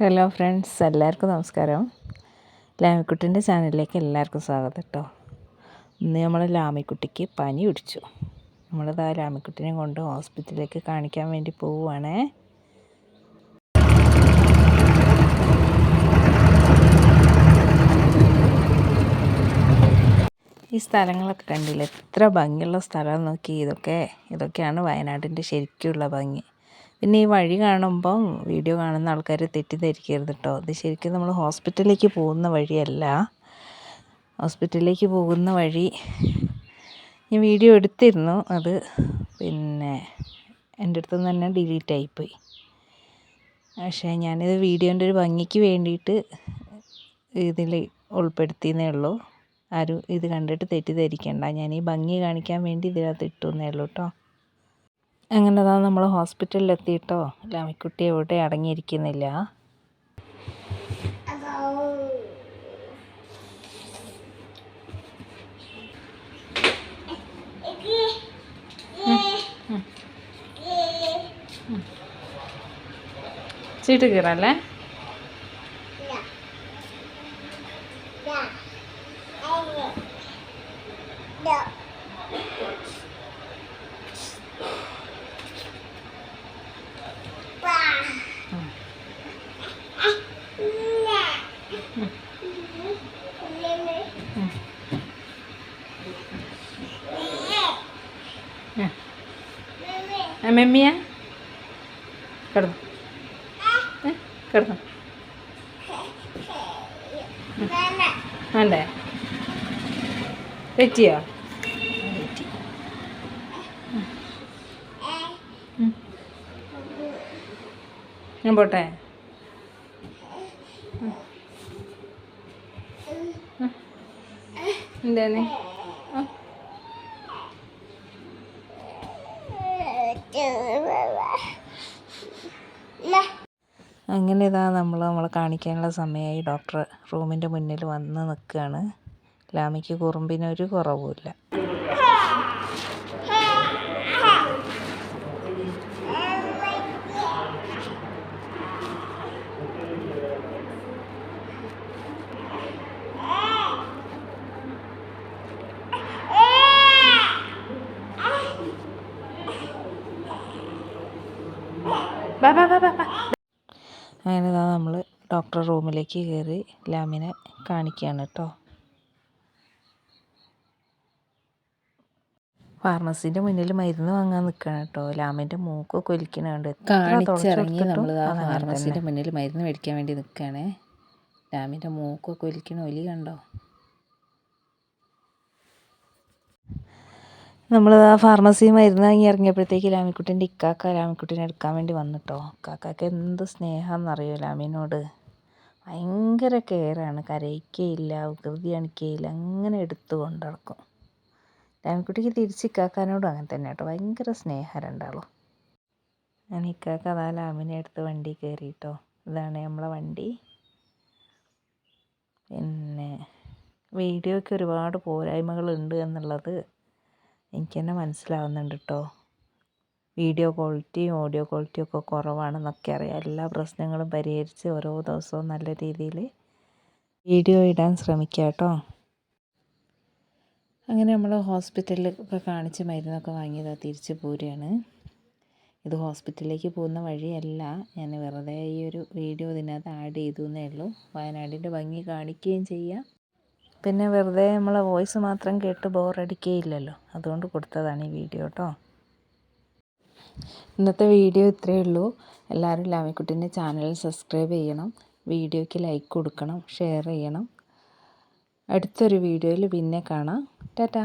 Hello friends എല്ലാവർക്കും നമസ്കാരം. ലാമിക്കുട്ടിന്റെ ചാനലിലേക്ക് എല്ലാവർക്കും സ്വാഗതം കേട്ടോ ഇന്ന് നമ്മൾ ലാമിക്കുട്ടിക്ക് പനി പിടിച്ചു. നമ്മളിത് ആ ലാമിക്കുട്ടിനെ കൊണ്ട് ഹോസ്പിറ്റലിലേക്ക് കാണിക്കാൻ വേണ്ടി പോവുകയാണേ ഈ സ്ഥലങ്ങളൊക്കെ കണ്ടില്ല? എത്ര ഭംഗിയുള്ള സ്ഥലം നോക്കി. ഇതൊക്കെ ഇതൊക്കെയാണ് വയനാടിന്റെ ശരിക്കുള്ള ഭംഗി. പിന്നെ ഈ വഴി കാണുമ്പം വീഡിയോ കാണുന്ന ആൾക്കാർ തെറ്റിദ്ധരിക്കരുത് കേട്ടോ ഇത് ശരിക്കും നമ്മൾ ഹോസ്പിറ്റലിലേക്ക് പോകുന്ന വഴിയല്ല. ഹോസ്പിറ്റലിലേക്ക് പോകുന്ന വഴി ഞാൻ വീഡിയോ എടുത്തിരുന്നു. അത് പിന്നെ എന്റെ അടുത്ത് തന്നെ ഡിലീറ്റ് ആയിപ്പോയി. പക്ഷേ ഞാനിത് വീഡിയോന്റെ ഒരു ഭംഗിക്ക് വേണ്ടിയിട്ട് ഇതിൽ ഉൾപ്പെടുത്തിയെന്നേ ഉള്ളൂ. ആരും ഇത് കണ്ടിട്ട് തെറ്റിദ്ധരിക്കണ്ട. ഞാൻ ഈ ഭംഗി കാണിക്കാൻ വേണ്ടി ഇതിനകത്ത് ഇട്ടു എന്നേ ഉള്ളൂ കേട്ടോ അങ്ങനെ നമ്മൾ ഹോസ്പിറ്റലിൽ എത്തിയിട്ടോ ലാമിക്കുട്ടി എവിടെ? അടങ്ങിയിരിക്കുന്നില്ല. ചീട്ട് കീറല്ലേ മെമ്മിയ? കിടന്നു. കിടന്നു. വേണ്ടേ? തെറ്റിയോ? തെറ്റി ഞാൻ പോട്ടെ. എന്താണ്? അങ്ങനെ ഇതാ നമ്മൾ നമ്മൾ കാണിക്കാനുള്ള സമയമായി? ഡോക്ടർ റൂമിന്റെ മുന്നിൽ വന്ന് നിൽക്കുകയാണ് ലാമിക്ക് കുറുമ്പിനൊരു കുറവുമില്ല. ബാ ബാ ബാ ബാ അങ്ങനെ ഇതാ നമ്മൾ ഡോക്ടർ റൂമിലേക്ക് കയറി ലാമിനെ കാണിക്കുകയാണ് കേട്ടോ ഫാർമസിന്റെ മുന്നിൽ മരുന്ന് വാങ്ങാൻ നിൽക്കണം കേട്ടോ ലാമിന്റെ മൂക്കൊക്കെ ഒലിക്കണുണ്ട് കാണിച്ചിറങ്ങി നമ്മൾ ആ ഫാർമസിന്റെ മുന്നിൽ മരുന്ന് മേടിക്കാൻ വേണ്ടി നിൽക്കുകയാണ് ലാമിന്റെ മൂക്ക് ഒലിക്കണ ഒലി കണ്ടോ? നമ്മൾ ആ ഫാർമസി മരുന്ന് വാങ്ങി ഇറങ്ങിയപ്പോഴത്തേക്ക് ലാമിക്കുട്ടിന്റെ ഇക്കാക്ക ലാമിക്കുട്ടിനെ എടുക്കാൻ വേണ്ടി വന്നിട്ടോ. ഇക്കാക്കയ്ക്ക് എന്ത് സ്നേഹമെന്നറിയോ ലാമിനോട്. ഭയങ്കര കെയറാണ് കരയിക്കുകയില്ല വികൃതി കാണിക്കുകയില്ല അങ്ങനെ എടുത്തു കൊണ്ട് നടക്കും ലാമിക്കുട്ടിക്ക് തിരിച്ച് ഇക്കാക്കാനോടും അങ്ങനെ തന്നെ കേട്ടോ ഭയങ്കര സ്നേഹം രണ്ടാളും. ഞാൻ ഇക്കാക്ക അതാ ലാമിനെ എടുത്ത് വണ്ടി കയറിയിട്ടോ ഇതാണ് നമ്മളെ വണ്ടി. പിന്നെ വീഡിയോയ്ക്ക് ഒരുപാട് പോരായ്മകളുണ്ട് എന്നുള്ളത് എനിക്ക് തന്നെ മനസ്സിലാവുന്നുണ്ട് കേട്ടോ വീഡിയോ ക്വാളിറ്റിയും ഓഡിയോ ക്വാളിറ്റിയും ഒക്കെ കുറവാണെന്നൊക്കെ അറിയാം. എല്ലാ പ്രശ്നങ്ങളും പരിഹരിച്ച് ഓരോ ദിവസവും നല്ല രീതിയിൽ വീഡിയോ ഇടാൻ ശ്രമിക്കുക കേട്ടോ. അങ്ങനെ നമ്മൾ ഹോസ്പിറ്റലിൽ ഒക്കെ കാണിച്ച് മരുന്നൊക്കെ വാങ്ങിയത് തിരിച്ച് പോരുകയാണ് ഇത് ഹോസ്പിറ്റലിലേക്ക് പോകുന്ന വഴിയല്ല. ഞാൻ വെറുതെ ഈ ഒരു വീഡിയോ ഇതിനകത്ത് ആഡ് ചെയ്തു എന്നേ ഉള്ളൂ. വയനാടിന്റെ ഭംഗി കാണിക്കുകയും ചെയ്യാം. പിന്നെ വെറുതെ നമ്മളെ വോയിസ് മാത്രം കേട്ട് ബോറടിക്കുകയില്ലല്ലോ അതുകൊണ്ട് കൊടുത്തതാണ് ഈ വീഡിയോ കേട്ടോ ഇന്നത്തെ വീഡിയോ ഇത്രയേ ഉള്ളൂ. എല്ലാവരും ലാമിക്കുട്ടീന്റെ ചാനൽ സബ്സ്ക്രൈബ് ചെയ്യണം. വീഡിയോയ്ക്ക് ലൈക്ക് കൊടുക്കണം ഷെയർ ചെയ്യണം. അടുത്തൊരു വീഡിയോയിൽ പിന്നെ കാണാം. ടാറ്റാ!